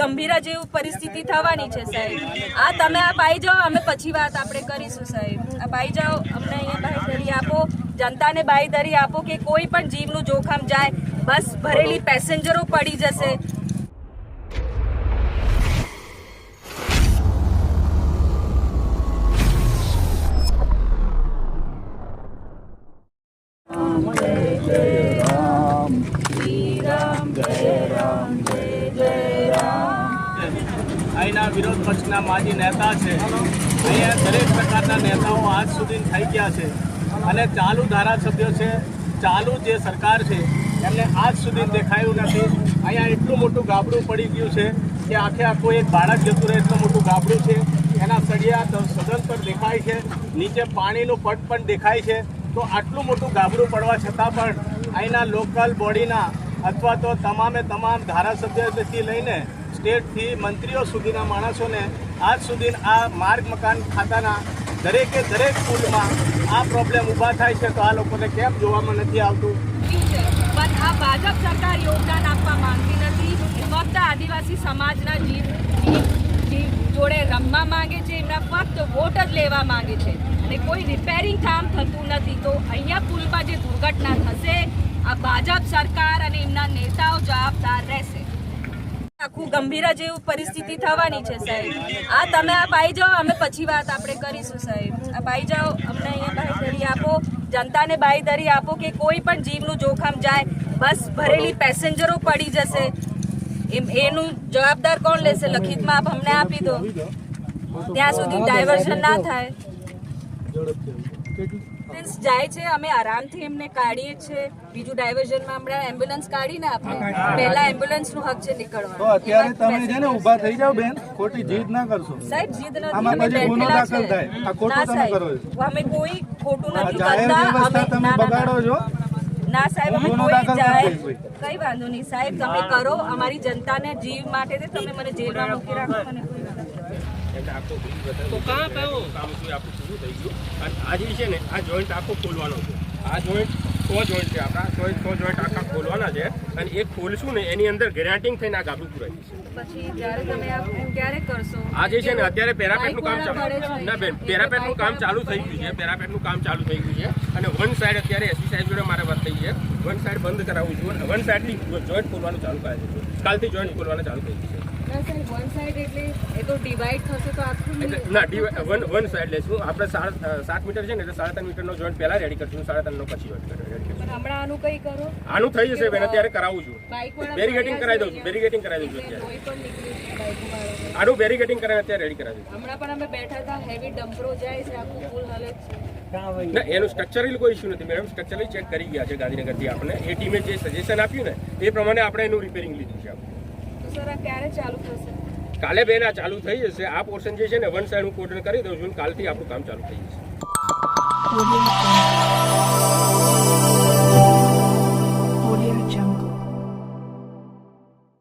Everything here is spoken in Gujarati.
ગંભીરા જેવું પરિસ્થિતિ થવાની છે સાહેબ. આ તમે આપ આવી જાઓ, અમે પછી વાત આપણે કરીશું સાહેબ. આપ આવી જાઓ, અમને અહીંયા બાંયધરી આપો, જનતાને બાંયધરી આપો કે કોઈ પણ જીવનું જોખમ જાય, બસ ભરેલી પેસેન્જરો પડી જશે. અહીંના વિરોધ પક્ષના માજી નેતા છે. અહીંયા દરેક પ્રકારના નેતાઓ આજ સુધી થઈ ગયા છે. અને ચાલુ ધારાસભ્યો છે, ચાલુ જે સરકાર છે, એમને આજ સુધી દેખાયું નથી. અહીંયા એટલું મોટું ગાબડું પડી ગયું છે કે આખે આખું એક બાળક જતું રહે એટલું મોટું ગાબડું છે. એના સળિયા સદન પર દેખાય છે, નીચે પાણીનું પટ પણ દેખાય છે. તો આટલું મોટું ગાબડું પડવા છતાં પણ અહીંના લોકલ બોડીના અથવા તો તમામે તમામ ધારાસભ્યથી લઈને સ્ટેટથી મંત્રીઓ સુધીના માણસોને આજ સુધી આ માર્ગ, મકાન, ખાતાના દરેકે દરેક સ્કૂલમાં આ પ્રોબ્લેમ ઊભા થાય છે તો આ લોકોને કેમ જોવામાં નથી આવતું? પણ આ ભાજપ સરકાર યોગદાન આપવા માંગતી નથી. ફક્ત આદિવાસી સમાજના જીવ જોડે રમવા માંગે છે, એમના ફક્ત વોટ જ લેવા માંગે છે. અને કોઈ રિપેરિંગ કામ થતું નથી. તો અહીંયા પુલમાં જે દુર્ઘટના થશે, આ ભાજપ સરકાર અને એમના નેતાઓ જવાબદાર રહેશે. આખું ગંભીરા જેવું પરિસ્થિતિ થવાની છે સાહેબ. આ તમે આ આવી જાઓ અમે પછી વાત આપણે કરીશું સાહેબ. આ પાઈ જાઓ અમને અહીંયા બાંયધરી આપો જનતાને બાંયધરી આપો કે કોઈ પણ જીવનું જોખમ જાય બસ ભરેલી પેસેન્જરો પડી જશે. એમ એનું જવાબદાર કોણ લેશે? લખિતમાં આપ અમને આપી દો. ત્યાં સુધી ડાયવર્ઝન ના થાય. Ambulance જાય છે અમે આરામથી એમને કાઢીએ છીએ. બીજું ડાયવર્ઝનમાં હમણાં એમ્બ્યુલન્સ કાઢીને આપણે પહેલા એમ્બ્યુલન્સનું હક છે તો અત્યારે તમે છે ને ઊભા થઈ જાઓ બેન ખોટી જીદ ના કરશો. સાહેબ જીદ નથી આમાં પછી ગુનો દાખલ થાય. આ ખોટું ના તમે સાહેબ, કરો છો. અમે કોઈ ખોટું નથી કરતા. અમે તમે બગાડો છો. ના. સાહેબ અમે કોઈ દઈશું. કઈ. વાંધો નહીં સાહેબ તમે કરો અમારી જનતાને જીવ માટે તે તમે મને જેલમાં મૂકી રાખો મને કોઈ વાંધો નથી. તો કાં કયો કામ છે આખું પૂરું થઈ ગયું. અને આજે છે ને આ જોઈન્ટ આખો ખોલવાનો છે. આ જોઈન્ટ સો જોઈન્ટ છે આપણા. સો સો જોઈન્ટ આખા ખોલવાના છે. અને એ ખોલશું ને એની અંદર ગ્રેનાટિંગ થઈને આ ગાબડું પૂરાઈ જશે. પછી જ્યારે તમે આ ક્યારે કરશો? આ જે છે ને અત્યારે પેરાપેટનું કામ ચાલુ છે. ના બેન પેરાપેટનું કામ ચાલુ થઈ ગયું છે. પેરાપેટનું કામ ચાલુ થઈ ગયું છે. અને વન સાઈડ અત્યારે એસપી સાહેબ જોડે મારે વાત થઈ છે. વન સાઈડ બંધ કરાવું જોઈએ વન સાઈડથી જોઈન્ટ ખોલવાનું ચાલુ કરે છે. કાલથી જોઈન્ટ ખોલવાનું ચાલુ થઈ ગયું છે. ના ના આપણે સાડા સાત મીટર છે ને એટલે સાડા ત્રણ મીટરનો જોઈન્ટ પહેલા રેડી કરશું. સાડા પછી રેડી કરશું. પણ આનું થઈ જશે બેન અત્યારે કરાવું છું. બેરીગેટિંગ કરાવી દઉં છું બેરીગેટિંગ કરાવી દઉં છું અત્યારે. આનું બેરીગેટિંગ કરાવી અત્યારે રેડી કરાવી દઉં હમણાં પણ અમે બેઠા હતા હેવી ડમ્પરો જાય છે આખું ફૂલ હાલે છે. ના એનું સ્ટ્રક્ચરલ કોઈ ઇશ્યુ નથી. મેડમ સ્ટ્રક્ચરલી ચેક કરી ગયા છે ગાંધીનગરથી આપણે. એ ટીમે જે સજેશન આપ્યું ને એ પ્રમાણે આપણે એનું રિપેરિંગ લીધું છે આપણે. કાલે બેન આ ચાલુ થઈ જશે. આ પોર્શન જે છે ને વન સાઈડ હું કોર્ડન કરી દઉં છું કાલથી આપણું કામ ચાલુ થઈ જશે.